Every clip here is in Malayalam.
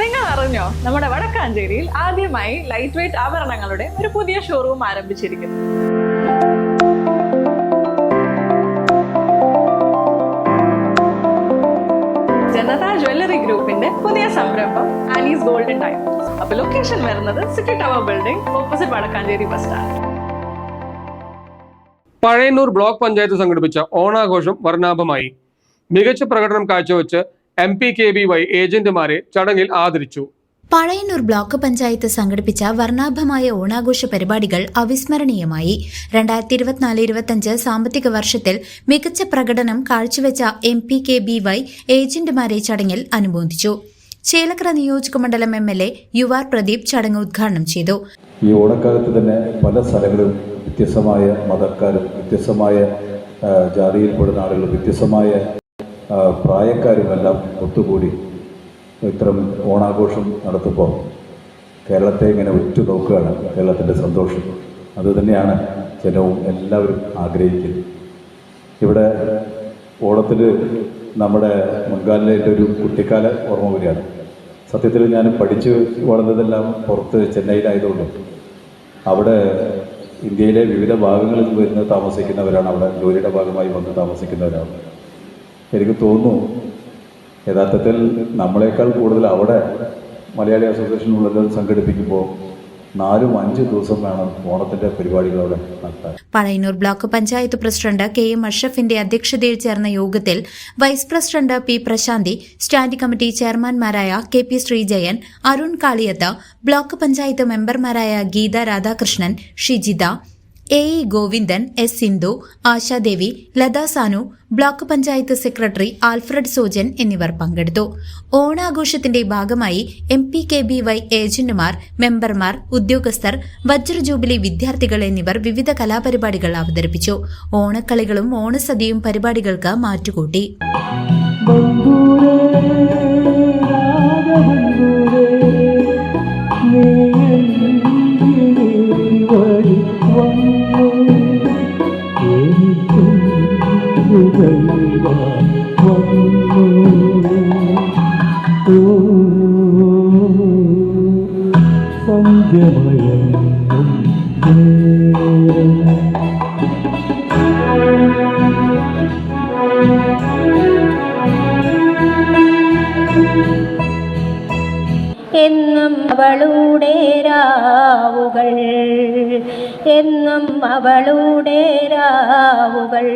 നിങ്ങൾ അറിഞ്ഞോ നമ്മുടെ വടക്കാഞ്ചേരിയിൽ ആദ്യമായി ലൈറ്റ് വെയിറ്റ് ആഭരണങ്ങളുടെ ഒരു പുതിയ ഷോറൂം ആരംഭിച്ചിരിക്കുന്നു. ജനതാ ജ്വല്ലറി ഗ്രൂപ്പിന്റെ പുതിയ സംരംഭം ആലീസ് ഗോൾഡൻ ടൈം അപ്പൊ ലൊക്കേഷൻ വരുന്നത് city tower building opposite Vadakkanchery bus stand Pazhayannur block panchayat സംഘടിപ്പിച്ച ഓണാഘോഷം വർണാഭമായി. മികച്ച പ്രകടനം കാഴ്ചവെച്ച് M P K B Y ഏജന്റുമാരെ ചടങ്ങിൽ ആദരിച്ചു. പഴയന്നൂർ ബ്ലോക്ക് പഞ്ചായത്ത് സംഘടിപ്പിച്ച വർണാഭമായ ഓണാഘോഷ പരിപാടികൾ അവിസ്മരണീയമായി. രണ്ടായിരത്തി ഇരുപത്തിനാല് ഇരുപത്തിയഞ്ച് സാമ്പത്തിക വർഷത്തിൽ മികച്ച പ്രകടനം കാഴ്ചവെച്ച M P K B Y ഏജന്റുമാരെ ചടങ്ങിൽ അനുമോദിച്ചു ചേലക്കര നിയോജക മണ്ഡലം M L A U R Pradeep ചടങ്ങ് ഉദ്ഘാടനം ചെയ്തു. ഈ ഓണക്കാലത്ത് തന്നെ പല സ്ഥലങ്ങളും വ്യത്യസ്തമായ മതക്കാരും വ്യത്യസ്തമായ ജാതിയിൽപ്പെടുന്ന ആളുകളും വ്യത്യസ്തമായ പ്രായക്കാരുമെല്ലാം ഒത്തുകൂടി ഇത്തരം ഓണാഘോഷം നടത്തുമ്പോൾ കേരളത്തെ ഇങ്ങനെ ഉറ്റുനോക്കുകയാണ് കേരളത്തിന്റെ സന്തോഷം. അതുതന്നെയാണ് ജനവും എല്ലാവരും ആഗ്രഹിക്കുന്നത്. ഇവിടെ ഓണത്തിൽ നമ്മുടെ മുൻകാലിലെ ഒരു കുട്ടിക്കാല ഓർമ്മ വരികയാണ് സത്യത്തിൽ ഞാൻ പഠിച്ചു വളർന്നതെല്ലാം പുറത്ത് ചെന്നൈയിലായതുകൊണ്ട് അവിടെ ഇന്ത്യയിലെ വിവിധ ഭാഗങ്ങളിൽ നിന്ന് വരുന്ന താമസിക്കുന്നവരാണ് അവിടെ ജോലിയുടെ ഭാഗമായി വന്ന് താമസിക്കുന്നവരാണ്. എനിക്ക് തോന്നുന്നു യഥാർത്ഥത്തിൽ നമ്മളെക്കാൾ കൂടുതൽ അവിടെ മലയാളി അസോസിയേഷൻ ഉള്ളത് സംഘടിപ്പിക്കുമ്പോൾ നാലും അഞ്ച് ദിവസം വേണം ഓണത്തിന്റെ പരിപാടികൾ അവിടെ Pazhayannur block panchayat president K M അഷറഫിന്റെ അധ്യക്ഷതയിൽ ചേർന്ന യോഗത്തിൽ vice president P Prashanthi standing committee ചെയർമാൻമാരായ K P Sreejayan Arun Kaliyath block panchayat മെമ്പർമാരായ Geetha Radhakrishnan Shijitha A E Govindan S Sindhu Ashadevi Latha Sanu block panchayat secretary Alfred Sojan എന്നിവർ പങ്കെടുത്തു. ഓണാഘോഷത്തിന്റെ ഭാഗമായി M P K B Y ഏജന്റുമാർ മെമ്പർമാർ ഉദ്യോഗസ്ഥർ വജ്ര ജൂബിലി വിദ്യാർത്ഥികൾ എന്നിവർ വിവിധ കലാപരിപാടികൾ അവതരിപ്പിച്ചു. ഓണക്കളികളും ഓണസദ്യയും പരിപാടികൾക്ക് മാറ്റുകൂട്ടി. സന്ധ്യമയങ്ങും എന്നും അവളുടെ രാവുകൾ എന്നും അവളുടെ രാവുകൾ.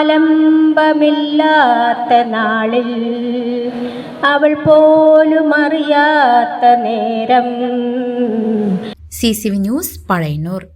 ആലംബമില്ലാത്ത നാളിൽ അവൾ പോലും അറിയാത്ത നേരം. C C V news Pazhayannur.